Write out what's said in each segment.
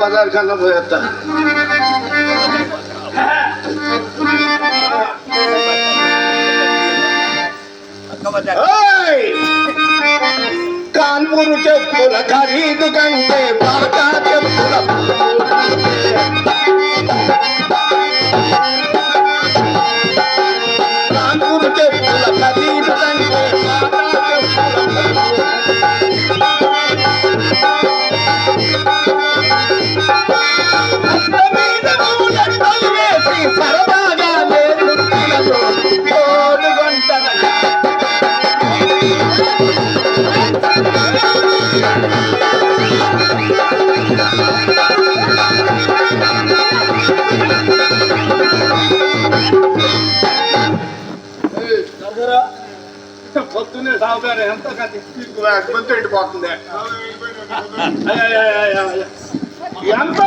పక్క బజార్ కన్నా పోయేస్తా ఓయ్! కాన్పూర్ చెప్పుల ఖరీదు కంటే సాగుతారు ఎంత మంచి ఎండిపోతుంది ఎంత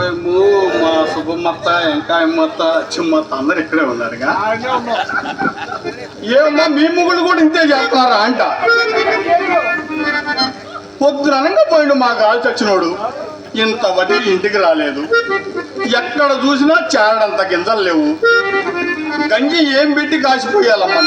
ఓయమ్మో, మా సుబ్బమ్మత్త వెంకాయమ్మత్త చిమ్మత్త అందరు ఇక్కడే ఉన్నారుగా. ఏమమ్మా మీ ముగ్గులు కూడా ఇంతే చేస్తారా అంట. పొద్దుననంగా పోయిండు మా గాలి చచ్చినోడు. ఇంత వడ్డీ ఇంటికి రాలేదు. ఎక్కడ చూసినా చేరడంత గింజలు లేవు. గంజి ఏం పెట్టి కాసిపోయాలమ్మా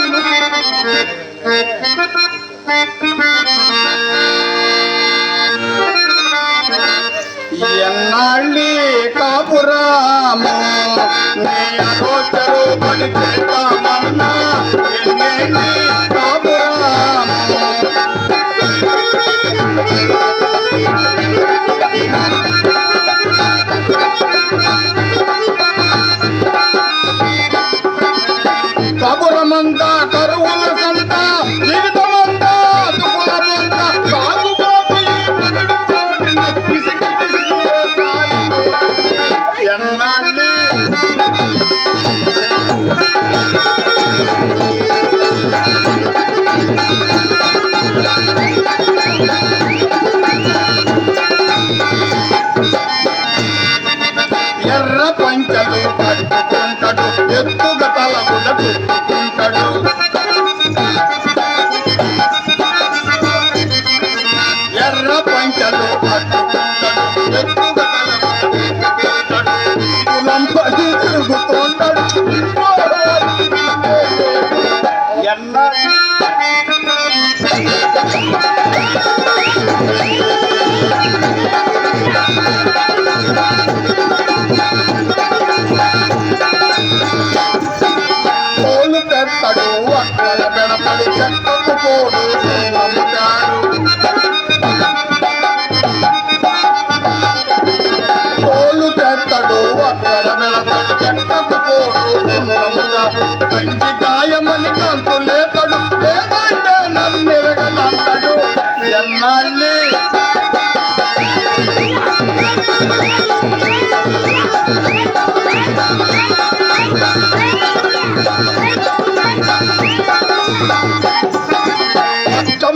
ఎన్నాళ్ళి కాపురాము? నీ అగోచరు పని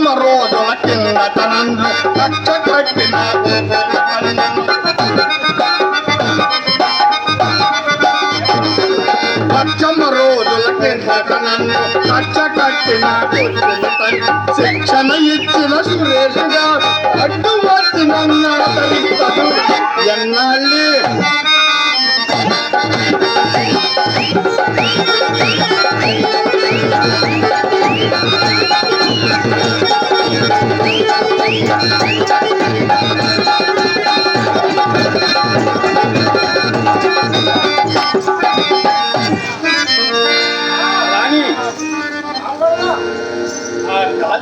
అష్టమ రోజుల కిందట నన్ను కచ్చ కట్టిన అష్టమ రోజుల కిందట నన్ను కచ్చ కట్టిన శిక్షణ ఇచ్చిన సురేష్ గారు. అడ్డు వచ్చి నన్ను ఎన్నాళ్ళే?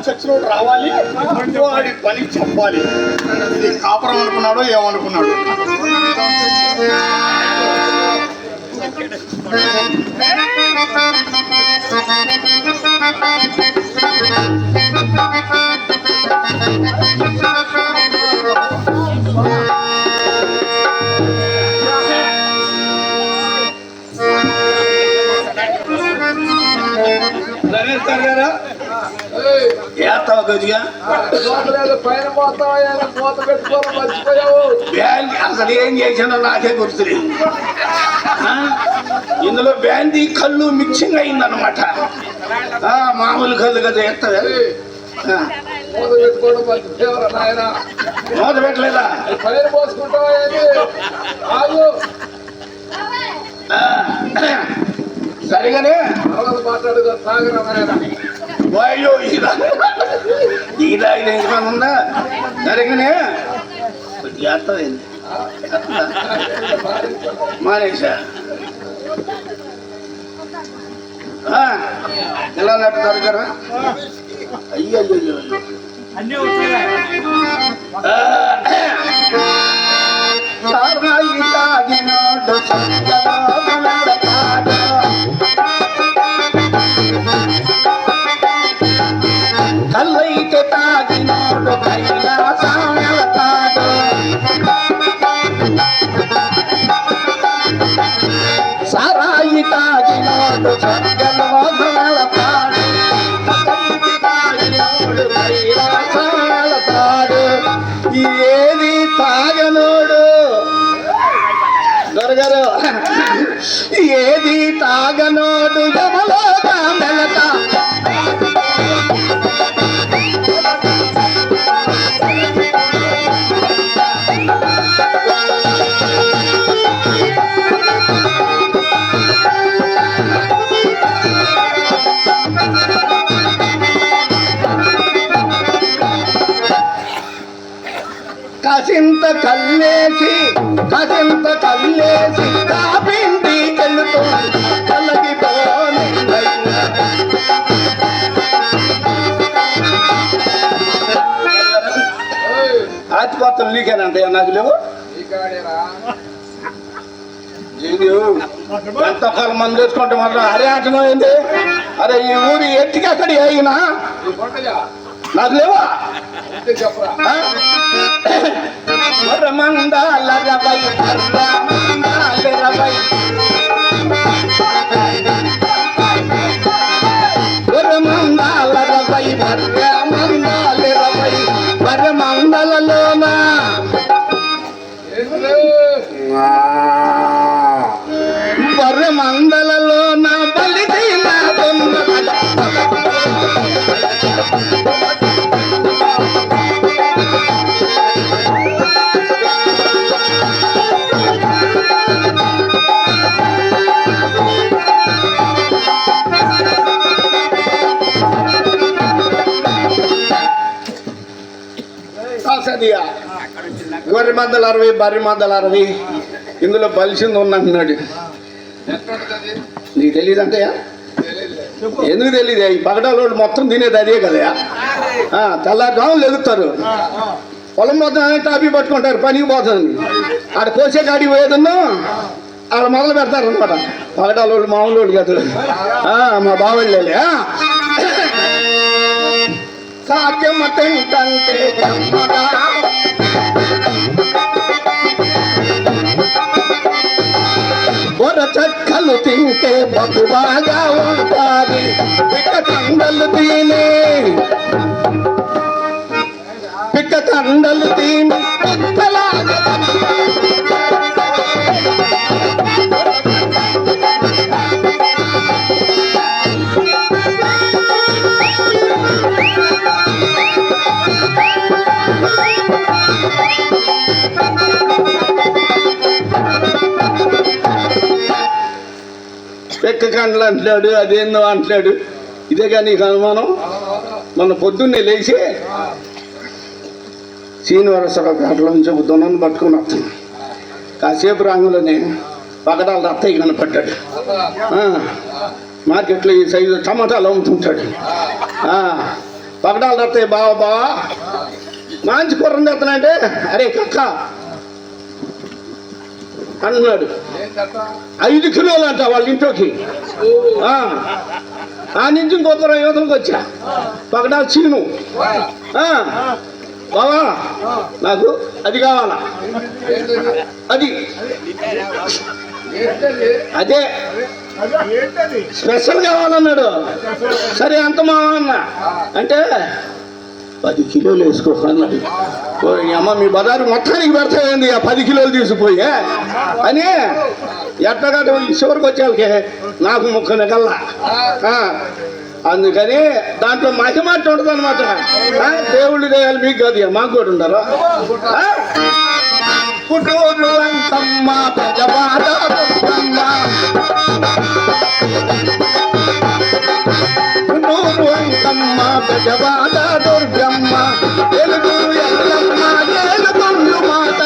చచ్చినోడు రావాలి వాడి పని చెప్పాలి. ఇది కాపురం అనుకున్నాడో ఏమనుకున్నాడు గదిగా అసలు ఏం చేసానో నాకే గుర్తులేదు. ఇందులో బ్యాండీ కళ్ళు మిక్సింగ్ అయిందనమాట మామూలు కళ్ళు కదా ఎత్త మూత పెట్టుకోవడం మర్చిపోయావు నాయన మూత పెట్టలేదా పైన పోసుకుంటావా ఏంటి ఆగు సరిగానే? తర్వాత మాట్లాడుకో తాగరా నాయన ఇది ఎంచుకొని ఉందా? సరిగానే? చేస్తుంది మానేసా ఎలా నట్టు దొరకరా అయ్యో అయ్యో సారాయి తాగినోడు కల్లైతే తాగినోడు కైలాసం సారాయి గారు. ఏది తాగనోడు ఎవలోగా వెళతా కసింత కల్లేసి కసింత కల్లేసి కాపిండి కెళ్ళుతూ కలగిపోని ఆతిపత్రం నీకేనంటే నాకు లేవు? ఎంతకాలం మంది వేసుకుంటే మాత్రం అరే అంటున్నావు ఏంది? అరే ఈ ఊరి ఎట్టికి అక్కడి అయినా? నాకు లేవా? మందాల చెప్పరా వరమందాల రవై వరమందాల రవై వరమందాల రవై వరమందాల సదియా గొర్రె మందల అరవై బర్రె మందల అరవై. ఇందులో బలిసింది ఉందంటున్నాడు నీకు తెలియదంటే అంటే ఎందుకు తెలియదు ఈ పగడాలోళ్ళు మొత్తం తినేది అదే కదా తెల్లారుజాములు ఎదుగుతారు పొలం మొత్తం టాపీ పట్టుకుంటారు పనికి పోతుంది ఆడ కోసే కాడికి పోయేదన్నా ఆడ మొదలు పెడతారు అనమాట పగడాలోళ్ళు మామూలు వాళ్ళు కాదు. మా బావళ్ళే సాధ్యమటంటే కమ్మగా బొర చెక్కలు తింటే బహుబాగా ఉంటాది. పిక్క కండలు తిని. పిక్క తండలు తిని. పిక్కలాగా అంటాడు అంటున్నాడు అదేందో అంటున్నాడు ఇదే కానీ నీకు అనుమానం? మన పొద్దున్నే లేచి శ్రీనివాసరావు పేటలో నుంచి దొన్నను పట్టుకుని వస్తుంది కాసేపు రంగులోనే పగడాల రత్తయ్య కనపడ్డాడు మార్కెట్లో ఈ సైజు టమాటాలు అమ్ముతుంటాడు. పగడాల పగడాలు రత్తయ్య బావా బావా. మంచి కూర తెస్తానంటే అరే కక్క అంటున్నాడు ఐదు కిలోలు అంట వాళ్ళ ఇంట్లోకి. ఆ, నుంచి ఇంకొక యువతలకు వచ్చా. పగడా చీను. బావా నాకు అది కావాలా? అది. అదే. స్పెషల్ కావాలన్నాడు. సరే అంత మావా అన్న. అంటే పది కిలోలు వేసుకో అన్నాడు అమ్మ మీ బజారు మొత్తానికి పెడతాయండి ఆ పది కిలోలు తీసుకుపోయి అని ఎట్టగట్ట చివరికి వచ్చేళ్ళకి నాకు ముక్క నిగల్లా అందుకని దాంట్లో మహిమాట ఉంటుంది అనమాట దేవుళ్ళు దేయాలి మీకు కాదు ఇక మాకు కూడా ఉండరు. ఆ? పుట్టూరు పెద్దవాడ అంకమ్మ దుర్గమ్మ తెలుగు ఎల్లమ్మ మాత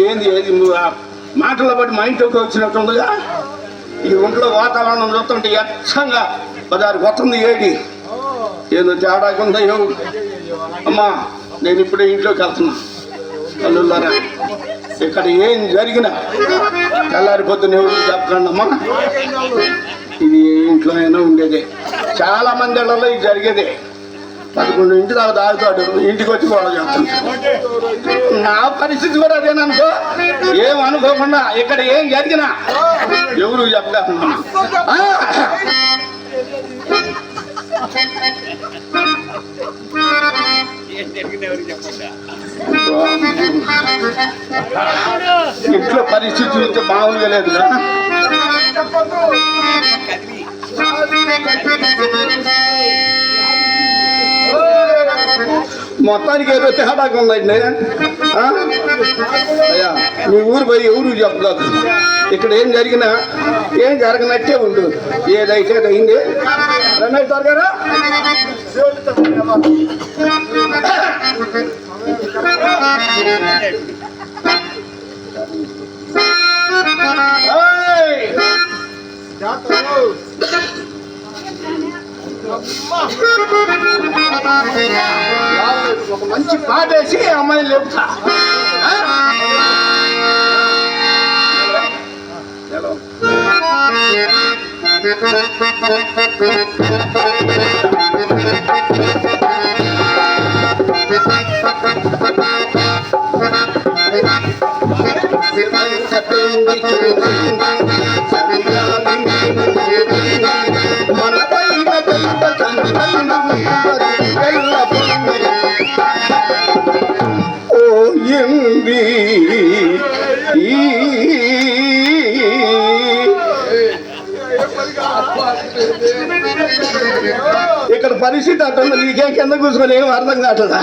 ఏంది ఏది నువ్వు మాటల బట్టి మా ఇంట్లోకి వచ్చినట్టుందిగా ఈ ఒంట్లో వాతావరణం చూస్తుంటే ఎచ్చంగా పదారు వస్తుంది ఏడి ఏదో తేడాకుందా ఏవు అమ్మా నేను ఇప్పుడే ఇంట్లోకి వెళ్తున్నా. అల్లుల్లారా ఇక్కడ ఏం జరిగినా తెల్లారి పొద్దున ఎవరు చెప్పకండి అమ్మా. ఇది అయినా ఉండేదే. చాలా మంది ఇళ్ళలో ఇది జరిగేదే. పదకొండు ఇంటి దాకా దాడుతాడు ఇంటికి వచ్చి గొడవ చేస్తాడు. నా పరిస్థితి కూడా అదేననుకో ఏం అనుకోకుండా ఇక్కడ ఏం జరిగినా ఎవరు చెప్పలేకుండా. ఇంట్లో పరిస్థితి చూస్తే మామూలుగా లేదుగా మొత్తానికి ఏదో తేడాగా ఉందండి అయ్యా మీ ఊరు పోయి ఎవరు చెప్పలేదు ఇక్కడ ఏం జరిగినా ఏం జరగనట్టే ఉండు. ఏదైతే అయింది. రమేష్ గారు? ఏయ్! ఒక మంచి పాట వేసి అమ్మాయిని లేపుతా ఆ? మన పైన పెద్ద కంచెను ఎల్లప్పుడూ ఓ ఎంది ఈ ఇక్కడ పరిస్థితి అట్టుంది నీకేం కింద కూర్చొని ఏం అర్థం కావట్లేదా?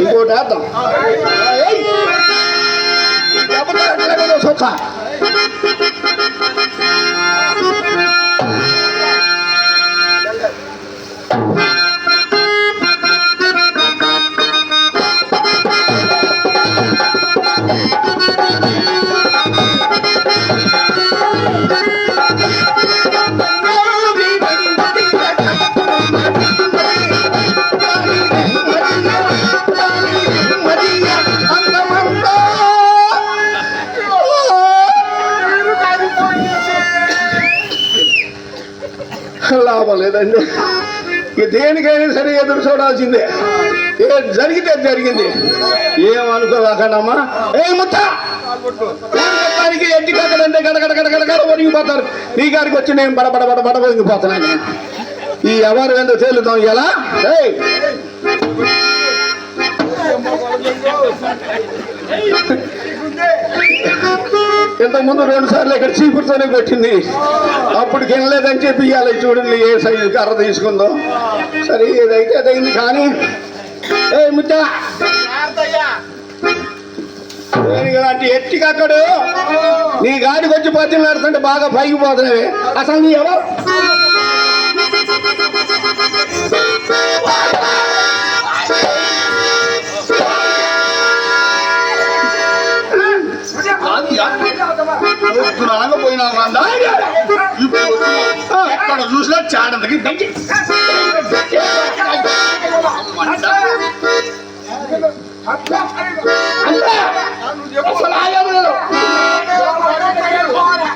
ఇంకోటి వేద్దాం ఏయ్! చేయాల్సిందే. ఏ జరిగితే జరిగింది. ఏమనుకోవాకనమ్మా? ఏ ముత్త! దానికి ఎట్టి కట్టలంటే గడగడ గడగడ ఒరిగిపోతారు నీ గారికి వచ్చి నేను బడబడ బడ బడ ఒరిగిపోతున్నాను ఈ ఎవరు ఏందో తేలుతాం ఎలా? ఏయ్! ఇంతకుముందు రెండు సార్లు ఇక్కడ చీపురుతోనే పెట్టింది. అప్పుడు తినలేదని చెప్పి ఇవ్వాలి చూడండి ఏ సైజు కర్ర తీసుకుందో. సరే ఏదైతే అదైంది కానీ. ఏ ముట్ట అంటే ఎట్టికి అక్కడు నీ గాడికి వచ్చి పద్యం నడుతుంటే బాగా పైకి పోతున్నావే. అసలు నీ ఎవరు? పోయినా ఇప్పుడు వచ్చినా. చూసినా చాడంతకి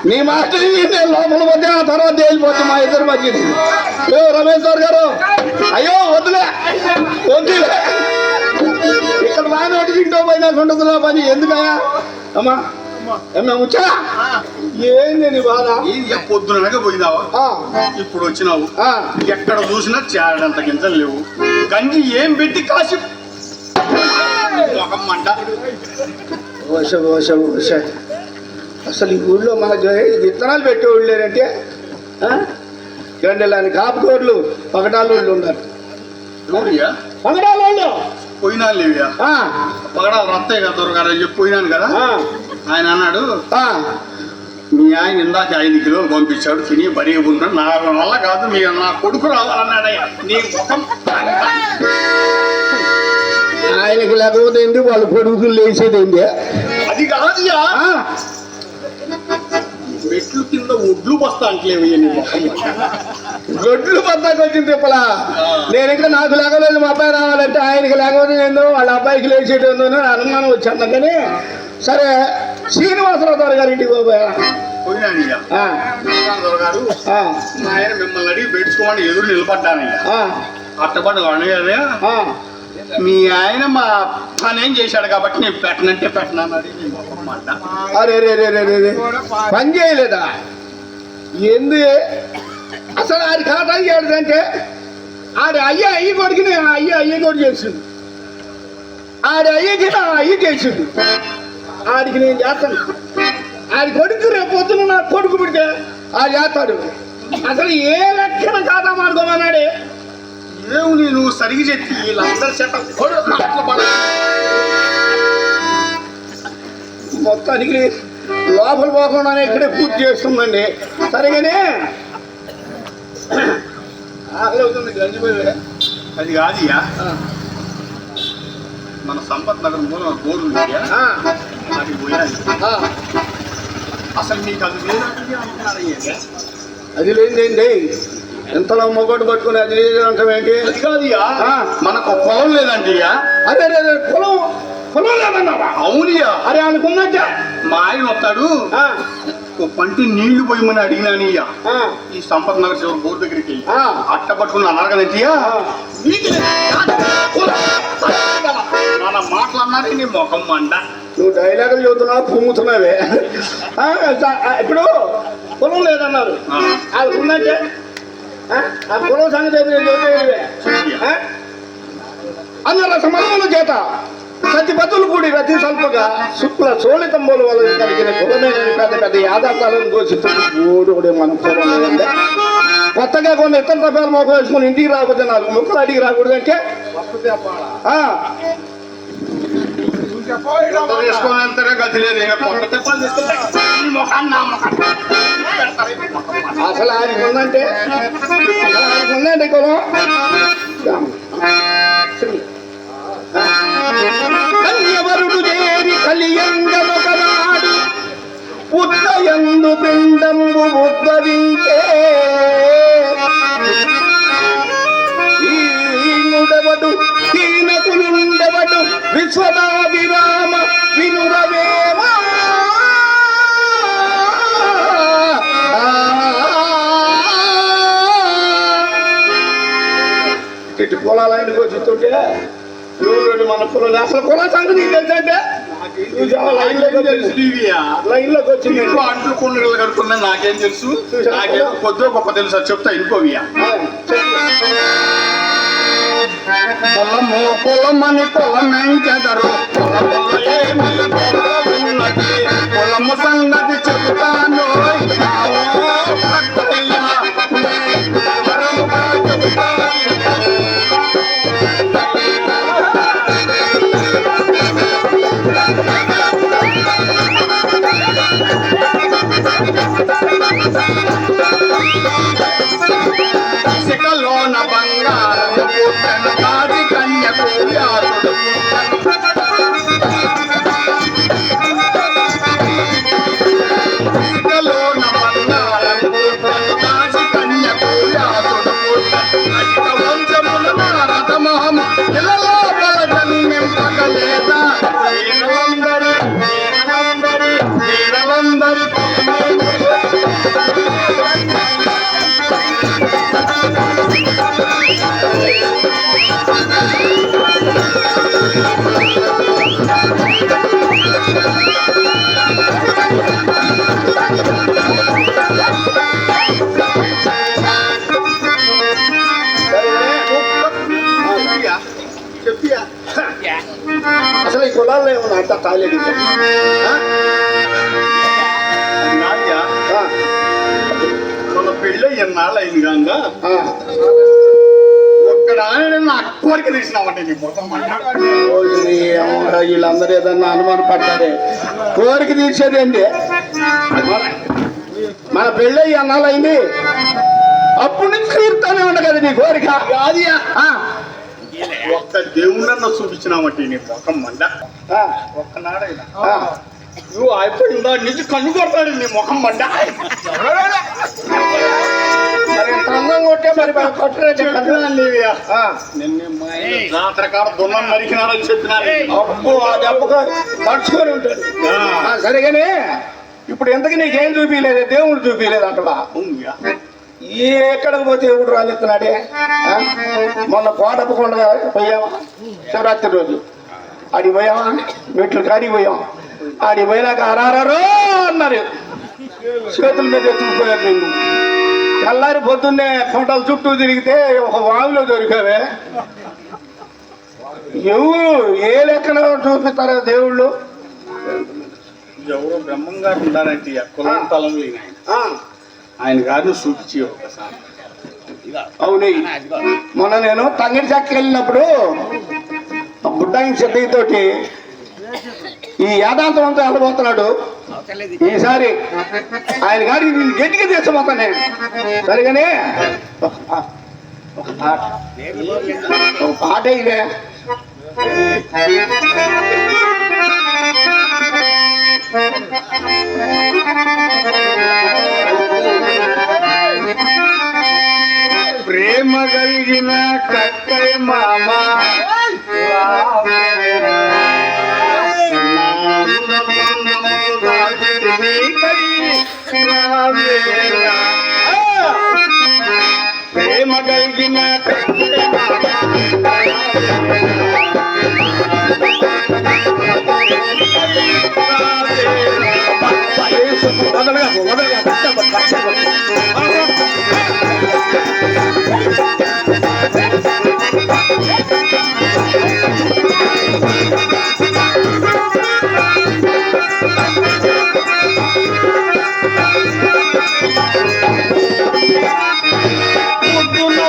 నీ మాస్టర్ నేను లోపల పోతే ఆ తర్వాత తేలిపోతే మా ఇద్దరు మధ్యది ఏ రమేశ్వర్ గారు అయ్యో వద్దులే వద్దులే ఇక్కడ బాగా తింటూ పోయినా ఉండదు పని ఎందుకయ్యా అమ్మా ఏంది బాధ? ఈ పొద్దుననగా పోయినావా? ఆ, ఇప్పుడు వచ్చినావు. ఎక్కడ చూసినా చాడంత గింజలు లేవు. గంజి ఏం పెట్టి కాసి మంట అసలు ఈ ఊళ్ళో మన విత్తనాలు పెట్టేవాళ్ళు లేరంటే గండెలాని కాపుకోర్లు పగడాలు ఉన్నారు. ఎవరియా పగడాలు పోయినా లేవియా పగడాలు రత్తయ్య కదా దొరగారు అని చెప్పి పోయినాను కదా? ఆయన అన్నాడు మీ ఆయన ఇందాక ఐదు కిలోలు పంపించాడు తిని బరిగి ఉంటాడు నా వల్ల కాదు మీ నా కొడుకు రావాలన్నాడయ్యా. నీ ముఖం. ఆయనకి లేకపోతే ఏంటి వాళ్ళు కొడుకులు లేచేది ఏంటి అది కాదుయా మెట్లు కింద ఒడ్లు బస్తా మంట. గొడ్లు పద్దాకి వచ్చింది తిప్పలా? నేను ఇంకా నాకు లేకలేదు మా అబ్బాయి రావాలంటే ఆయనకి లేకపోతే ఏందో వాళ్ళ అబ్బాయికి లేచేటి ఏందో అని అనుమానం వచ్చాను కానీ సరే శ్రీనివాసరావు గారు గారి ఇంటికి పోయా మా ఆయన మిమ్మల్ని అడిగి పెట్టుకోమని ఎదురు నిలబడ్డానయ్యా. అట్టబడి అడిగారా మీ ఆయన మా పని ఏం చేశాడు కాబట్టి నేను పెట్టనంటే మంట. అరే రే రే రే రే రే. పని చేయలేదా? ఎందు అసలు ఆడి ఖాతా చేయడంటే ఆడి అయ్య అయ్యి కొడుకుని అయ్య అయ్య కొడు చేసిండు. ఆడి అయ్యకి అయ్య చేసిండు. ఆడికి నేను చేస్తాను. ఆడి కొడుకు రేపు పొద్దున నా కొడుకు పుడితే ఆడు చేస్తాడు. అసలు ఏ లెక్కన ఖాతా మార్కోమన్నాడే ఏముని నువ్వు సరిగి చెప్పి వీళ్ళందరి చేత మొత్తానికి లోపల పోకుండానే ఇక్కడే పూర్తి చేస్తుందండి సరిగానే? ఆకలి అవుతుంది గంజిపోయి అది కాదుయా మన సంపత్ నగర్ మూలం పోయాలి అసలు నీకు అది లేదంటే లేదేంటి ఎంతలో మొగోడు పట్టుకుని అది లేదు అంటాం ఏంటి? అది. మనకు పొలం లేదంటయ్యా అదే అదే, పొలం పొలం లేదన్నారా అవునియా అరే అనుకున్నట్టే మా ఆయన వస్తాడు. పంటి నీళ్ళు పోయమని అడిగినానయ్యా ఈ సంపత్ నగర్ చివరి బోర్డు దగ్గరికి. అట్ట పట్టుకుని అన్నారు ఆ. మన మాటలన్నారే నీ ముఖం మండ. నువ్వు డైలాగులు చదువుతున్నావు? స- ఆ, ఇప్పుడు పొలం లేదన్నారు. అది ఉన్నట్టే. ఆ, పొలం సంగతి? అన్న సమయంలో చేత? సతి బతులు కూడి రతి స్వల్పగా శుక్ల సోళితంబోలు వల్ల కలిగిన కులమైన పెద్ద పెద్ద యాదార్థాలను ఘోషిస్తుంది ఓడు కూడా మన లేదంటే కొత్తగా కొన్ని ఇతర మొక్క వేసుకుని ఇంటికి రాకపోతే నాలుగు మొక్కలు అడిగి రాకూడదు అంటే వేసుకొని వెళ్తారే గతి లేదు అసలు ఆయనకు ఉందంటే అసలు ఆయనకు ఉందండి కులం కన్యవరుడు చేరి కలియంగమొకనాడు ఉత్తయందు పిండంబు ఉద్భవించే ఈనుడవడు ఈ విశ్వదాభిరామ వినురవేమా? ఇటు పొలాలు ఆయనకు వచ్చిస్తుంటే ఎవరు మన పొలాలు అసలు పొల సంగతి ఏంటంటే లైన్లోకి వచ్చింది అంట్లు కుండలు కడుక్కున్నా నాకేం తెలుసు? నాకేం కొద్దిగా గొప్ప తెలుసు? చెప్తా ఇంకోవియా పొలము పొలమని పొలమెంచెదరు పొలము సంగతి చెబుతాను తాలేదు మన పెళ్ళి ఎన్నాళ్ళు అయింది కాగా కోరిక తీసినామంటే నీ మొత్తం వీళ్ళందరూ ఏదన్నా అనుమానం పడ్డారే. కోరిక తీర్చేదేంటి మన పెళ్ళి అన్నాళ్ళు అయింది అప్పుడు నుంచి తీరుతానే ఉండ కదా నీ కోరిక. ఒక్క దేవుడన్న చూపించినామంటే నీ ముఖం మండ? ఒక్కనాడైనా. నువ్వు అయిపోయిందా నుంచి కన్ను కొడతాడు నీ ముఖం మండ. నరికినాడని ఉంటాడు. సరిగానే ఇప్పుడు ఎంతకి నీకేం చూపించలేదు దేవుడు చూపించలేదు అవునుయా. ఈ ఎక్కడికి పోతే ఎవడు రాలేస్తున్నాడే? మొన్న కోటప్పకుండా పోయావా శివరాత్రి రోజు. ఆడికి పోయావా మెట్లు కాడికి పోయాం. ఆడికి పోయినాక అరారో అన్నారు. చేతుల మీద ఎత్తుకుపోయారు నిన్ను తెల్లారి పొద్దున్నే కొండల చుట్టూ తిరిగితే ఒక వాగులో దొరికావే. ఎవరు? ఏ లెక్కన చూపిస్తారో దేవుళ్ళు? ఎవరో బ్రహ్మం గారు ఉన్నారంటే ఈ కులం తలం లేని ఆయన ఆ, ఆయన గారిని చూపించి ఒకసారి. అవునే మొన్న నేను తంగడి చెక్కకి వెళ్ళినప్పుడు బుడ్డాయి చెడ్డతోటి ఈ యాదాంతం అంతా వెళ్ళబోతున్నాడు. ఈసారి ఆయన గారి నేను గట్టిగా తీసుకోపోతాను. నేను సరిగానే ఒక పాట. ఒక పాట ఇదే. Thank you. కక్కై మామ ప్రేమ కలిగిన కక్కై వదలగా వదలగా Put the no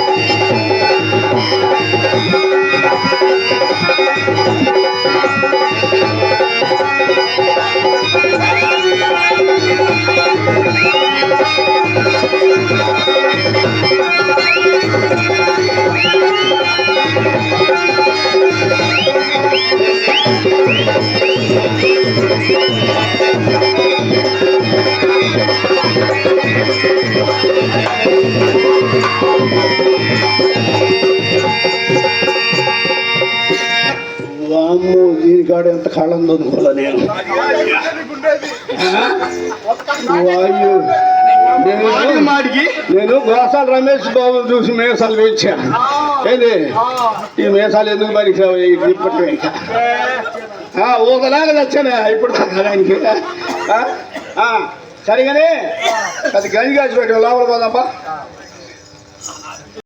వామ్మో దీనికాడ ఎంత కాలం చదువుకోవాలి నేను. వాయు నేను గోసాల రమేష్ బాబు చూసి మేసాలు వేయించాను. ఏంది? ఈ మేసాలు ఎందుకు మరి ఇప్పటి ఊదలాగా తెచ్చాను. ఇప్పుడు దానికి సరిగానే? అది గంజి కాసి పెట్టు లోపల పోదాంపా.